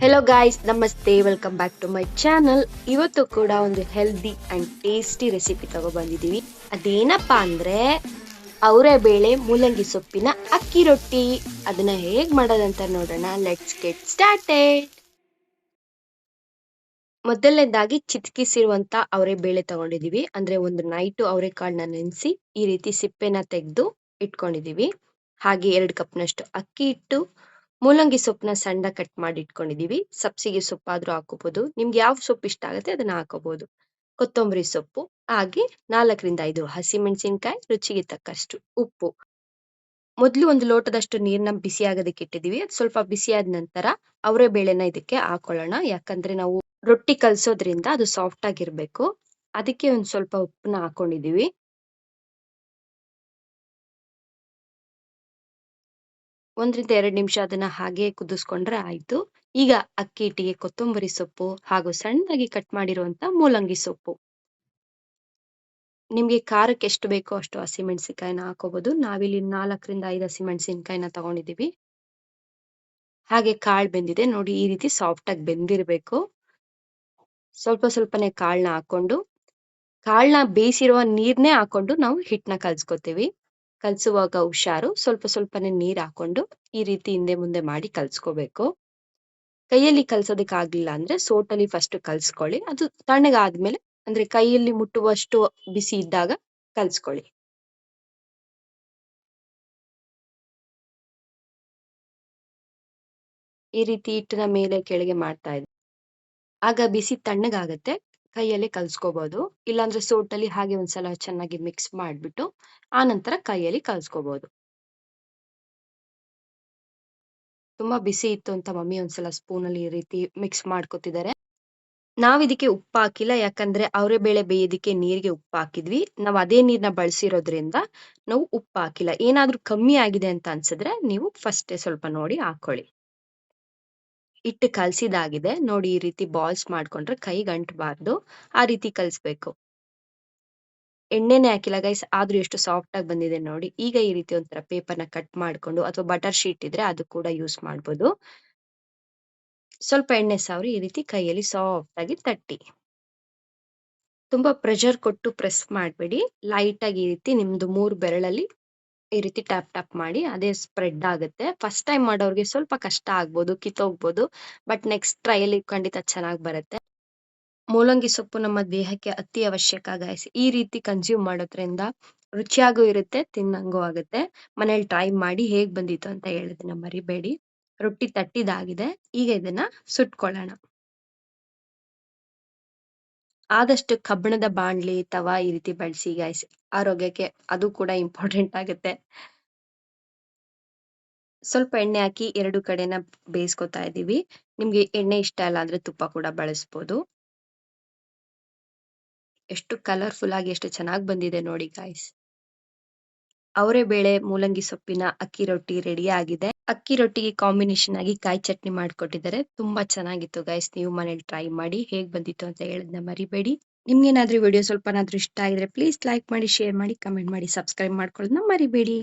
Hello guys ನಮಸ್ತೆ welcome back to my channel ಇವತ್ತು ಕೂಡ ಒಂದು ಹೆಲ್ದಿ ಅಂಡ್ ಟೇಸ್ಟಿ ರೆಸಿಪಿ ತಗೊಬಂದಿದ್ದೀವಿ ಅದೇನಪ್ಪಾ ಅಂದ್ರೆ ಅವರೇ ಬೇಳೆ ಮೂಲಂಗಿ ಸೊಪ್ಪಿನ ಅಕ್ಕಿ ರೊಟ್ಟಿ. ಅದನ್ನ ಹೇಗ್ ಮಾಡೋದಂತ ನೋಡೋಣ. ಲೆಟ್ಸ್ ಗೆಟ್ ಸ್ಟಾರ್ಟೆಡ್ ಮೊದಲನೇದಾಗಿ ಚಿತ್ಕಿಸಿರುವಂತ ಅವರೇ ಬೇಳೆ ತಗೊಂಡಿದೀವಿ. ಅಂದ್ರೆ ಒಂದು ನೈಟು ಅವರೆಕಾಳನ್ನ ನೆನೆಸಿ ಈ ರೀತಿ ಸಿಪ್ಪೆನ ತೆಗೆದು ಇಟ್ಕೊಂಡಿದೀವಿ. ಹಾಗೆ ಎರಡು ಕಪ್ನಷ್ಟು ಅಕ್ಕಿ ಇಟ್ಟು ಮೂಲಂಗಿ ಸೊಪ್ಪನ್ನ ಸಣ್ಣ ಕಟ್ ಮಾಡಿ ಇಟ್ಕೊಂಡಿದೀವಿ ಸಬ್ಸಿಗೆ ಸೊಪ್ಪಾದ್ರೂ ಹಾಕೋಬಹುದು ನಿಮ್ಗೆ ಯಾವ ಸೊಪ್ಪು ಇಷ್ಟ ಆಗುತ್ತೆ ಅದನ್ನ ಹಾಕೋಬಹುದು ಕೊತ್ತಂಬರಿ ಸೊಪ್ಪು, ಹಾಗೆ ನಾಲ್ಕರಿಂದ ಐದು ಹಸಿಮೆಣಸಿನಕಾಯಿ, ರುಚಿಗೆ ತಕ್ಕಷ್ಟು ಉಪ್ಪು. ಮೊದಲು ಒಂದು ಲೋಟದಷ್ಟು ನೀರ್ನ ಬಿಸಿ ಆಗೋದಕ್ಕೆ ಇಟ್ಟಿದೀವಿ ಅದು ಸ್ವಲ್ಪ ಬಿಸಿ ಆದ ನಂತರ ಅವರೇ ಬೇಳೆನ ಇದಕ್ಕೆ ಹಾಕೊಳ್ಳೋಣ. ಯಾಕಂದ್ರೆ ನಾವು ರೊಟ್ಟಿ ಕಲ್ಸೋದ್ರಿಂದ ಅದು ಸಾಫ್ಟ್ ಆಗಿರ್ಬೇಕು. ಅದಕ್ಕೆ ಒಂದ್ ಸ್ವಲ್ಪ ಉಪ್ಪನ್ನ ಹಾಕೊಂಡಿದೀವಿ ಒಂದರಿಂದ ಎರಡು ನಿಮಿಷ ಅದನ್ನ ಹಾಗೆ ಕುದಿಸ್ಕೊಂಡ್ರೆ ಆಯ್ತು. ಈಗ ಅಕ್ಕಿ ಹಿಟ್ಟಿಗೆ ಕೊತ್ತಂಬರಿ ಸೊಪ್ಪು ಹಾಗೂ ಸಣ್ಣದಾಗಿ ಕಟ್ ಮಾಡಿರುವಂತ ಮೂಲಂಗಿ ಸೊಪ್ಪು. ನಿಮ್ಗೆ ಖಾರಕ್ಕೆ ಎಷ್ಟು ಬೇಕೋ ಅಷ್ಟು ಹಸಿಮೆಣಸಿನ್ಕಾಯಿನ ಹಾಕೋಬಹುದು ನಾವಿಲ್ಲಿ ನಾಲ್ಕರಿಂದ ಐದು ಹಸಿಮೆಣಸಿನ್ಕಾಯಿನ ತಗೊಂಡಿದೀವಿ ಹಾಗೆ ಕಾಳು ಬೆಂದಿದೆ. ನೋಡಿ, ಈ ರೀತಿ ಸಾಫ್ಟ್ ಆಗಿ ಬೆಂದಿರ್ಬೇಕು. ಸ್ವಲ್ಪ ಸ್ವಲ್ಪನೇ ಕಾಳನ್ನ ಹಾಕೊಂಡು ಕಾಳನ್ನ ಬೇಯಿಸಿರುವ ನೀರ್ನೇ ಹಾಕೊಂಡು ನಾವು ಹಿಟ್ಟನ್ನ ಕಲ್ಸ್ಕೊತೀವಿ. ಕಲ್ಸುವಾಗ ಹುಷಾರು, ಸ್ವಲ್ಪ ಸ್ವಲ್ಪನೇ ನೀರ್ ಹಾಕೊಂಡು ಈ ರೀತಿ ಹಿಂದೆ ಮುಂದೆ ಮಾಡಿ ಕಲ್ಸ್ಕೋಬೇಕು. ಕೈಯಲ್ಲಿ ಕಲ್ಸೋದಕ್ ಆಗ್ಲಿಲ್ಲ ಅಂದ್ರೆ ಸೋಟಲ್ಲಿ ಫಸ್ಟ್ ಕಲ್ಸ್ಕೊಳ್ಳಿ. ಅದು ತಣ್ಣಗಾದ್ಮೇಲೆ ಅಂದ್ರೆ ಕೈಯಲ್ಲಿ ಮುಟ್ಟುವಷ್ಟು ಬಿಸಿ ಇದ್ದಾಗ ಕಲ್ಸ್ಕೊಳ್ಳಿ. ಈ ರೀತಿ ಹಿಟ್ಟಿನ ಮೇಲೆ ಕೆಳಗೆ ಮಾಡ್ತಾ ಇದ್ವಿ ಆಗ ಬಿಸಿ ತಣ್ಣಗಾಗತ್ತೆ. ಕೈಯಲ್ಲೇ ಕಲ್ಸ್ಕೋಬಹುದು ಇಲ್ಲಾಂದ್ರೆ ಸೋಟಲ್ಲಿ ಹಾಗೆ ಒಂದ್ಸಲ ಚೆನ್ನಾಗಿ ಮಿಕ್ಸ್ ಮಾಡ್ಬಿಟ್ಟು ಆ ನಂತರ ಕೈಯಲ್ಲಿ ಕಲ್ಸ್ಕೋಬಹುದು ತುಂಬಾ ಬಿಸಿ ಇತ್ತು ಅಂತ ಮಮ್ಮಿ ಒಂದ್ಸಲ ಸ್ಪೂನ್ ಅಲ್ಲಿ ಈ ರೀತಿ ಮಿಕ್ಸ್ ಮಾಡ್ಕೊತಿದ್ದಾರೆ. ನಾವ್ ಇದಕ್ಕೆ ಉಪ್ಪು ಹಾಕಿಲ್ಲ, ಯಾಕಂದ್ರೆ ಅವರೇ ಬೇಳೆ ಬೇಯೋದಿಕ್ಕೆ ನೀರಿಗೆ ಉಪ್ಪು ಹಾಕಿದ್ವಿ. ನಾವ್ ಅದೇ ನೀರ್ನ ಬಳಸಿರೋದ್ರಿಂದ ನಾವು ಉಪ್ಪು ಹಾಕಿಲ್ಲ. ಏನಾದ್ರೂ ಕಮ್ಮಿ ಆಗಿದೆ ಅಂತ ಅನ್ಸಿದ್ರೆ ನೀವು ಫಸ್ಟೇ ಸ್ವಲ್ಪ ನೋಡಿ ಹಾಕೊಳ್ಳಿ. ಹಿಟ್ಟು ಕಲ್ಸಿದಾಗಿದೆ. ನೋಡಿ ಈ ರೀತಿ ಬಾಲ್ಸ್ ಮಾಡ್ಕೊಂಡ್ರೆ ಕೈ ಗಂಟಬಾರ್ದು. ಆ ರೀತಿ ಕಲ್ಸ್ಬೇಕು. ಎಣ್ಣೆನೆ ಹಾಕಿಲ್ಲ ಗೈಸ್ ಆದ್ರೂ ಎಷ್ಟು ಸಾಫ್ಟ್ ಆಗಿ ಬಂದಿದೆ ನೋಡಿ. ಈಗ ಈ ರೀತಿ ಒಂಥರ ಪೇಪರ್ನ ಕಟ್ ಮಾಡ್ಕೊಂಡು ಅಥವಾ ಬಟರ್ ಶೀಟ್ ಇದ್ರೆ ಅದು ಕೂಡ ಯೂಸ್ ಮಾಡ್ಬೋದು. ಸ್ವಲ್ಪ ಎಣ್ಣೆ ಸಾವ್ರಿ ಈ ರೀತಿ ಕೈಯಲ್ಲಿ ಸಾಫ್ಟ್ ಆಗಿ ತಟ್ಟಿ. ತುಂಬಾ ಪ್ರೆಷರ್ ಕೊಟ್ಟು ಪ್ರೆಸ್ ಮಾಡಬೇಡಿ. ಲೈಟ್ ಆಗಿ ಈ ರೀತಿ ನಿಮ್ದು ಮೂರು ಬೆರಳಲ್ಲಿ ಈ ರೀತಿ ಟ್ಯಾಪ್ ಟ್ಯಾಪ್ ಮಾಡಿ ಅದೇ ಸ್ಪ್ರೆಡ್ ಆಗುತ್ತೆ. ಫಸ್ಟ್ ಟೈಮ್ ಮಾಡೋರ್ಗೆ ಸ್ವಲ್ಪ ಕಷ್ಟ ಆಗ್ಬೋದು, ಕಿತ್ತೋಗ್ಬೋದು ಬಟ್ ನೆಕ್ಸ್ಟ್ ಟ್ರೈಲಿ ಖಂಡಿತ ಚೆನ್ನಾಗಿ ಬರುತ್ತೆ. ಮೂಲಂಗಿ ಸೊಪ್ಪು ನಮ್ಮ ದೇಹಕ್ಕೆ ಅತಿ ಅವಶ್ಯಕ ಗಾಯ್ಸ್ ಈ ರೀತಿ ಕನ್ಸ್ಯೂಮ್ ಮಾಡೋದ್ರಿಂದ ರುಚಿಯಾಗೂ ಇರುತ್ತೆ, ತಿನ್ನಂಗೂ ಆಗುತ್ತೆ. ಮನೇಲಿ ಟ್ರೈ ಮಾಡಿ ಹೇಗ್ ಬಂದಿತ್ತು ಅಂತ ಹೇಳಿದ್ರೆ ಮರಿಬೇಡಿ. ರೊಟ್ಟಿ ತಟ್ಟಿದಾಗಿದೆ. ಈಗ ಇದನ್ನ ಸುಟ್ಕೊಳ್ಳೋಣ. ಆದಷ್ಟು ಕಬ್ಬಿಣದ ಬಾಣ್ಲಿ ತವಾ ಈ ರೀತಿ ಬಳಸಿ ಗಾಯ್ಸ್ ಆರೋಗ್ಯಕ್ಕೆ ಅದು ಕೂಡ ಇಂಪಾರ್ಟೆಂಟ್ ಆಗುತ್ತೆ. ಸ್ವಲ್ಪ ಎಣ್ಣೆ ಹಾಕಿ ಎರಡು ಕಡೆನ ಬೇಯಿಸ್ಕೊತಾ ಇದೀವಿ ನಿಮ್ಗೆ ಎಣ್ಣೆ ಇಷ್ಟ ಇಲ್ಲ ಅಂದ್ರೆ ತುಪ್ಪ ಕೂಡ ಬಳಸ್ಬೋದು. ಎಷ್ಟು ಕಲರ್ಫುಲ್ ಆಗಿ ಎಷ್ಟು ಚೆನ್ನಾಗಿ ಬಂದಿದೆ ನೋಡಿ ಗಾಯ್ಸ್ ಅವರೇ ಬೇಳೆ, ಮೂಲಂಗಿ ಸೊಪ್ಪಿನ ಅಕ್ಕಿ ರೊಟ್ಟಿ ರೆಡಿ ಆಗಿದೆ. ಅಕ್ಕಿ ರೊಟ್ಟಿಗೆ ಕಾಂಬಿನೇಷನ್ ಆಗಿ ಕಾಯಿ ಚಟ್ನಿ ಮಾಡ್ಕೊಟ್ಟಿದ್ದಾರೆ. ತುಂಬಾ ಚೆನ್ನಾಗಿತ್ತು ಗೈಸ್ ನೀವು ಮನೇಲಿ ಟ್ರೈ ಮಾಡಿ ಹೇಗ್ ಬಂದಿತ್ತು ಅಂತ ಹೇಳದ್ನ ಮರಿಬೇಡಿ. ನಿಮ್ಗೇನಾದ್ರೂ ವಿಡಿಯೋ ಸ್ವಲ್ಪನಾದ್ರೂ ಇಷ್ಟ ಆಗಿದ್ರೆ ಪ್ಲೀಸ್ ಲೈಕ್ ಮಾಡಿ ಶೇರ್ ಮಾಡಿ ಕಮೆಂಟ್ ಮಾಡಿ ಸಬ್ಸ್ಕ್ರೈಬ್ ಮಾಡ್ಕೊಳ್ಳೋದನ್ನ ಮರಿಬೇಡಿ.